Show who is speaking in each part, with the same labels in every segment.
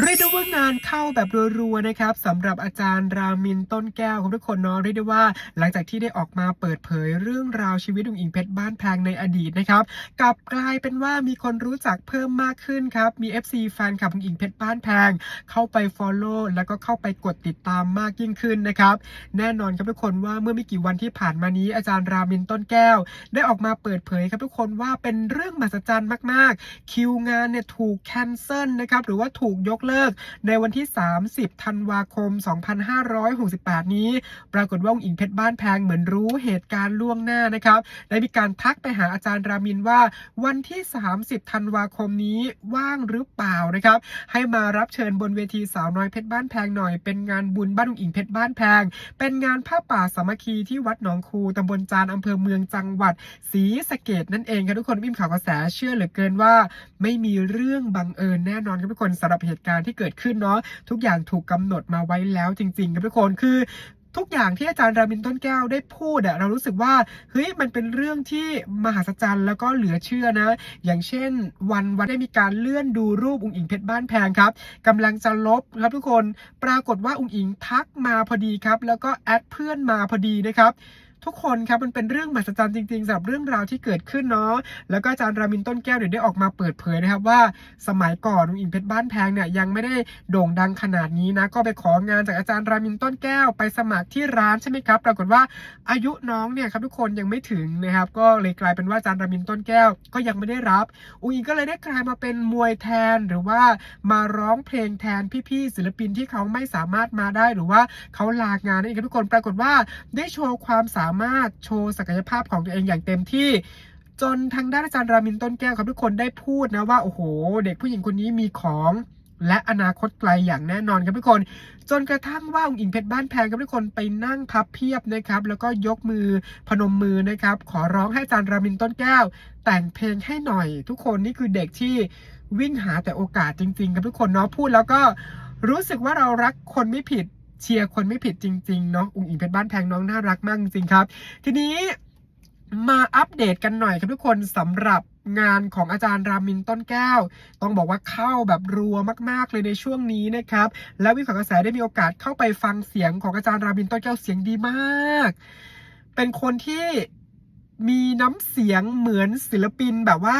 Speaker 1: เรียกได้ว่างานเข้าแบบรัวๆนะครับสำหรับอาจารย์รามินต้นแก้วครับทุกคนเนาะเรียกได้ว่าหลังจากที่ได้ออกมาเปิดเผยเรื่องราวชีวิตของอิงเพชรบ้านแพงในอดีตนะครับกลับกลายเป็นว่ามีคนรู้จักเพิ่มมากขึ้นครับมี FC แฟนคลับของอิงเพชรบ้านแพง เข้าไป Follow แล้วก็เข้าไปกดติดตามมากยิ่งขึ้นนะครับแน่นอนครับทุกคนว่าเมื่อไม่กี่วันที่ผ่านมานี้อาจารย์รามินต้นแก้ว ได้ออกมาเปิดเผยครับทุกคนว่าเป็นเรื่องมหัศจรรย์มากๆ คิวงานเนี่ยถูกแคนเซิลนะครับหรือว่าถูกยกเลิก ในวันที่ 30 ธันวาคม 2568 นี้ ปรากฏว่าองค์อิงเพชรบ้านแพงเหมือนรู้เหตุการณ์ล่วงหน้านะครับ ได้มีการทักไปหาอาจารย์รามินว่า วันที่ 30 ธันวาคมนี้ว่างหรือเปล่านะครับ ให้มารับเชิญบนเวทีสาวน้อยเพชรบ้านแพงหน่อย เป็นงานบุญบ้านองค์อิงเพชรบ้านแพง เป็นงานผ้าป่าสามัคคีที่วัดหนองคูตำบลจานอำเภอเมืองจังหวัดศรีสะเกดนั่นเองครับทุกคนวิ่งข่าวกระแสเชื่อเหลือเกินว่า ไม่มีเรื่องบังเอิญแน่นอนครับทุกคนสำหรับเหตุการณ์ที่เกิดขึ้นเนาะทุกอย่างถูกกำหนดมาไว้แล้วจริงๆครับทุกคนคือทุกอย่างที่อาจารย์รามินต้นแก้วได้พูดอะเรารู้สึกว่าเฮ้ยมันเป็นเรื่องที่มหัศจรรย์แล้วก็เหลือเชื่อนะ อย่างเช่น วันวันได้มีการเลื่อนดูรูปอุ๋งอิงเพชรบ้านแพงครับกำลังจะลบครับทุกคนปรากฏว่าอุ๋งอิงทักมาพอดีครับ แล้วก็แอดเพื่อนมาพอดีนะครับ ทุกคนครับมันเป็นเรื่องมหัศจรรย์จริงๆสำหรับเรื่องราวที่เกิดขึ้นเนาะแล้วก็อาจารย์รามินต้นแก้วเดี๋ยวได้ออกมาเปิดเผยนะครับว่าสมัยก่อนอุ๋งอิงเพชรบ้านแพงเนี่ยยังไม่ได้โด่งดังขนาดนี้นะก็ไปของานจากอาจารย์รามินต้นแก้วไปสมัครที่ร้านใช่ไหมครับปรากฏว่าอายุน้องเนี่ยครับทุกคนยังไม่ถึงนะครับก็เลยกลายเป็นว่าอาจารย์รามินต้นแก้วก็ยังไม่ได้รับอุ๋งอิงก็เลยได้กลายมาเป็นมวยแทนหรือว่ามาร้องเพลงแทนพี่ๆศิลปินที่เขาไม่สามารถมาได้หรือว่าเขาลางานนั่นเองครับทุกคนปรากฏว่าได้โชว์ความสามารถโชว์ศักยภาพของตัวเองอย่างเต็มที่ จนทางด้านอาจารย์รามินต้นแก้วครับทุกคนได้พูดนะว่าโอ้โห เด็กผู้หญิงคนนี้มีของและอนาคตไกลอย่างแน่นอนครับทุกคน จนกระทั่งว่าองค์อิงเพชรบ้านแพงครับทุกคนไปนั่งพับเพียบนะครับ แล้วก็ยกมือพนมมือนะครับ ขอร้องให้อาจารย์รามินต้นแก้ว แต่งเพลงให้หน่อย ทุกคนนี่คือเด็กที่วิ่งหาแต่โอกาสจริง ๆ ครับทุกคนเนาะพูดแล้วก็รู้สึกว่าเรารักคนไม่ผิด เชียร์คนไม่ผิดจริงๆเนาะองค์อิงเพชรบ้านแพงน้องน่ารักมากจริงครับ ทีนี้มาอัปเดตกันหน่อยครับทุกคนสำหรับงานของอาจารย์รามินต้นแก้ว ต้องบอกว่าเข้าแบบรัวมากๆเลยในช่วงนี้นะครับ แล้ววิขาวกระแสได้มีโอกาสเข้าไปฟังเสียงของอาจารย์รามินต้นแก้วเสียงดีมาก เป็นคนที่มีน้ำเสียงเหมือนศิลปินแบบว่า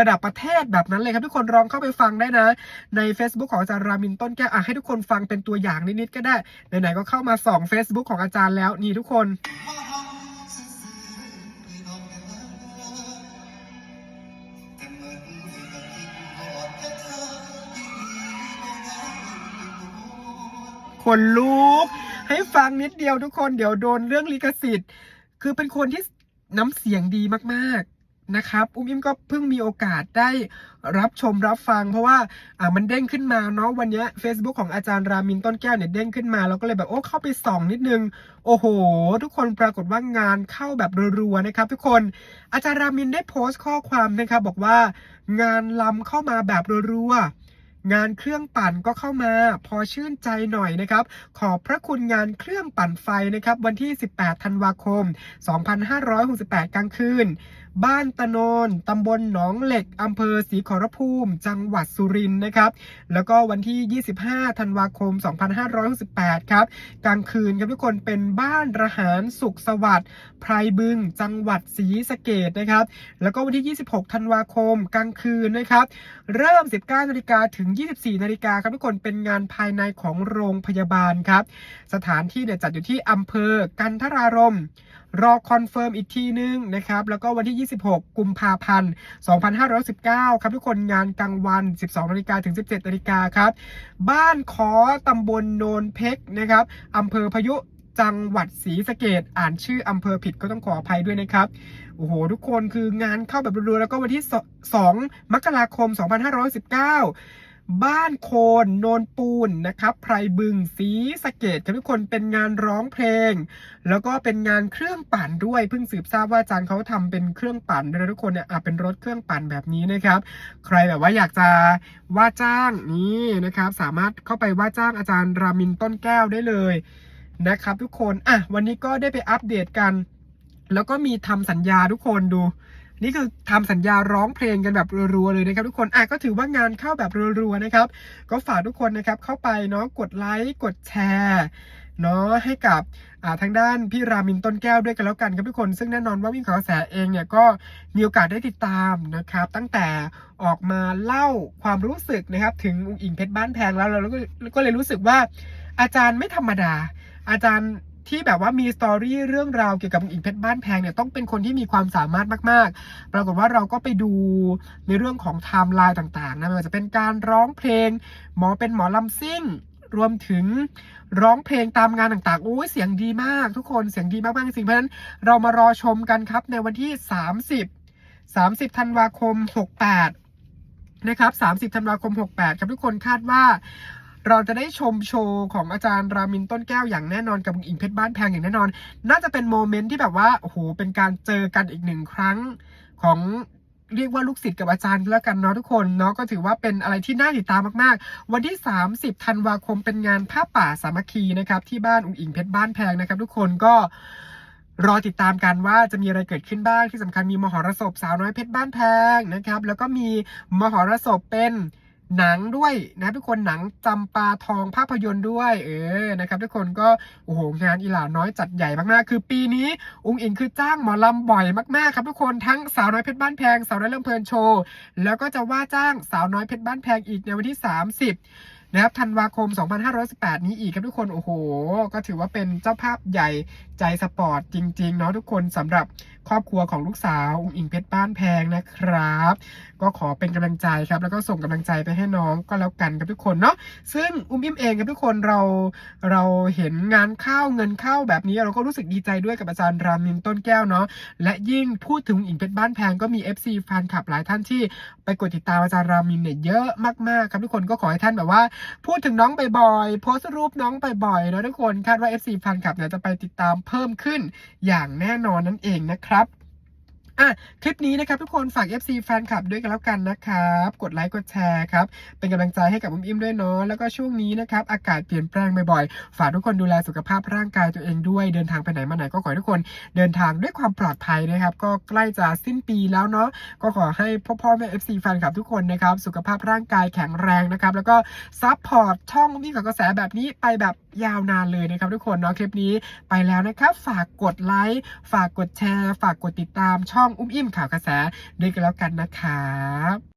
Speaker 1: ระดับประเทศแบบนั้นเลยครับทุกคนลองเข้าไปฟังได้นะ ใน Facebook ของอาจารย์รามินต้นแก้วอะให้ทุกคนฟังเป็นตัวอย่างนิดๆก็ได้ไหนๆก็เข้ามาส่อง Facebook ของอาจารย์แล้วนี่ทุกคนคนลุกให้ฟังนิดเดียวทุกคนเดี๋ยวโดนเรื่องลิขสิทธิ์ คือเป็นคนที่น้ำเสียงดีมาก นะครับอุ้มอิมก็เพิ่งมีโอกาสได้รับชมรับฟัง เพราะว่าอ่ามันเด้งขึ้นมาเนาะวันนี้ Facebook ของอาจารย์รามินต้นแก้วเนี่ยเด้งขึ้นมาเราก็เลยแบบโอ้เข้าไปส่องนิดนึง โอ้โห ทุกคนปรากฏว่างานเข้าแบบรัวๆนะครับ ทุกคนอาจารย์รามินได้โพสต์ข้อความนะครับบอกว่างานลำเข้ามาแบบรัวๆงานเครื่องปั่นก็เข้ามา พอชื่นใจหน่อยนะครับ ขอบพระคุณงานเครื่องปั่นไฟนะครับ วันที่ 18 ธันวาคม 2568 กลางคืน บ้านตะโนนตำบลหนองเหล็กอำเภอศรีขอรภูมิ จังหวัดสุรินทร์นะครับ แล้วก็วันที่ 25 ธันวาคม 2568 ครับ กลางคืนครับทุกคนเป็นบ้านระหารสุขสวัสดิ์ไพรบึง จังหวัดศรีสะเกดนะครับ แล้วก็วันที่ 26 ธันวาคม กลางคืนนะครับ เริ่ม 19 นาฬิกาถึง 24 นาฬิกาครับทุกคนเป็นงานภายในของโรงพยาบาลครับ สถานที่เนี่ยจัดอยู่ที่อำเภอกันทรารม รอคอนเฟิร์มอีกทีนึงนะครับ แล้วก็วันที่ 26 กุมภาพันธ์ 2519 ครับทุกคนงานกลางวัน 12นาฬิกาถึง 17นาฬิกาครับ บ้านขอตำบลโนนเพกนะครับอำเภอพายุจังหวัดศรีสะเกดอ่านชื่ออำเภอผิดก็ต้องขออภัยด้วยนะครับ โอ้โห ทุกคนคืองานเข้าแบบรัวๆแล้วก็วันที่ 2 มกราคม 2519 บ้านโคนโนนปูนนะครับไพรบึงศรีสะเกดครับทุกคนเป็นงานร้องเพลง แล้วก็เป็นงานเครื่องปั่นด้วยเพิ่งสืบทราบว่าอาจารย์เขาทำเป็นเครื่องปั่นนะทุกคนเนี่ยอะเป็นรถเครื่องปั่นแบบนี้นะครับ ใครแบบว่าอยากจะว่าจ้างนี่นะครับ สามารถเข้าไปว่าจ้างอาจารย์รามินต้นแก้วได้เลยนะครับ ทุกคนอะวันนี้ก็ได้ไปอัปเดตกัน แล้วก็มีทำสัญญาทุกคนดู นี่คือทำสัญญาร้องเพลงกันแบบรัวๆเลยนะครับทุกคนอะก็ถือว่างานเข้าแบบรัวๆนะครับ ก็ฝากทุกคนนะครับเข้าไปเนาะกดไลค์กดแชร์เนาะให้กับอ่าทางด้านพี่รามินต้นแก้วด้วยกันแล้วกันครับทุกคน ซึ่งแน่นอนว่าวิ่งขอกระแสเองเนี่ยก็มีโอกาสได้ติดตามนะครับ ตั้งแต่ออกมาเล่าความรู้สึกนะครับ ถึงอุ๋งอิงเพชรบ้านแพงแล้วเราก็เลยรู้สึกว่าอาจารย์ไม่ธรรมดา อาจารย์ ที่แบบว่ามีสตอรี่เรื่องราวเกี่ยวกับอิงเพชรบ้านแพงเนี่ยต้องเป็นคนที่มีความสามารถมาก ๆ ปรากฏว่าเราก็ไปดูในเรื่องของไทม์ไลน์ต่างๆนะไม่ว่าจะเป็นการร้องเพลง หมอเป็นหมอลำซิ่ง รวมถึงร้องเพลงตามงานต่างๆโอ้ยเสียงดีมากทุกคนเสียงดีมากๆจริงเพราะฉะนั้นเรามารอชมกันครับในวันที่ 30 30ธันวาคม 68นะครับ30ธันวาคม 68 ครับทุกคนคาดว่า เราจะได้ชมโชว์ของอาจารย์รามินต้นแก้วอย่างแน่นอนกับอิงเพชรบ้านแพงอย่างแน่นอน น่าจะเป็นโมเมนต์ที่แบบว่าโอ้โหเป็นการเจอกันอีกหนึ่งครั้งของเรียกว่าลูกศิษย์กับอาจารย์แล้วกันเนาะทุกคนเนาะก็ถือว่าเป็นอะไรที่น่าติดตามมากๆ วันที่ 30ธันวาคมเป็นงานผ้าป่าสามัคคีนะครับที่บ้านอุ๋งอิงเพชรบ้านแพงนะครับ ทุกคนก็รอติดตามกันว่าจะมีอะไรเกิดขึ้นบ้างที่สำคัญมีมหรสพสาวน้อยเพชรบ้านแพงนะครับ แล้วก็มีมหรสพเป็น หนังด้วยนะทุกคนหนังจำปาทองภาพยนตร์ด้วยเออนะครับทุกคนก็โอ้โหงานอีหลาน้อยจัดใหญ่มากๆ คือปีนี้องค์อิงคือจ้างหมอลำบ่อยมากๆครับทุกคนทั้งสาวน้อยเพชรบ้านแพงสาวน้อยเริ่มเพลินโชว์แล้วก็จะว่าจ้างสาวน้อยเพชรบ้านแพงอีกในวันที่ 30 นะครับธันวาคม 2518 นี้อีกครับทุกคนโอ้โห ก็ถือว่าเป็นเจ้าภาพใหญ่ใจสปอร์ตจริง ๆ เนาะทุกคนสำหรับครอบครัวของลูกสาวอุ้งอิงเพชรบ้านแพงนะครับ ก็ขอเป็นกำลังใจครับ แล้วก็ส่งกำลังใจไปให้น้องก็แล้วกันครับทุกคนเนาะซึ่งอุ้มอิ่มเองครับทุกคนเราเราเห็นงานเข้าเงินเข้าแบบนี้ เราก็รู้สึกดีใจด้วยกับอาจารย์รามินต้นแก้วเนาะและยิ่งพูดถึงอุ้งอิงเพชรบ้านแพงก็มี FC แฟนคลับหลายท่านที่ไปกดติดตามอาจารย์รามินเนี่ยเยอะมากๆครับทุกคนก็ขอให้ท่านแบบว่าพูดถึงน้องบ่อยๆโพสต์รูปน้องบ่อยๆนะทุกคนคาดว่า FC แฟนคลับเนี่ยจะไปติดตามเพิ่มขึ้นอย่างแน่นอนนั่นเองนะครับ อะคลิปนี้นะครับทุกคนฝาก FC แฟนคลับด้วยกันแล้วกันนะครับ กดไลค์กดแชร์ครับ เป็นกำลังใจให้กับอุ้มอิ่มด้วยเนาะแล้วก็ช่วงนี้นะครับอากาศเปลี่ยนแปลงบ่อยๆ ฝากทุกคนดูแลสุขภาพร่างกายตัวเองด้วย เดินทางไปไหนมาไหนก็ขอให้ทุกคนเดินทางด้วยความปลอดภัยนะครับ ก็ใกล้จะสิ้นปีแล้วเนาะก็ขอให้พ่อพ่อแม่ FC แฟนคลับทุกคนนะครับสุขภาพร่างกายแข็งแรงนะครับแล้วก็ซัพพอร์ตช่องอุ้มอิ่มกับกระแสแบบนี้ไปแบบยาวนานเลยนะครับทุกคนเนาะคลิปนี้ไปแล้วนะครับ ฝากกดไลค์ฝากกดแชร์ ฝากกดติดตามช่ององอุ้มอิ่มข่าวกระแสด้วยกันแล้วกันนะครับ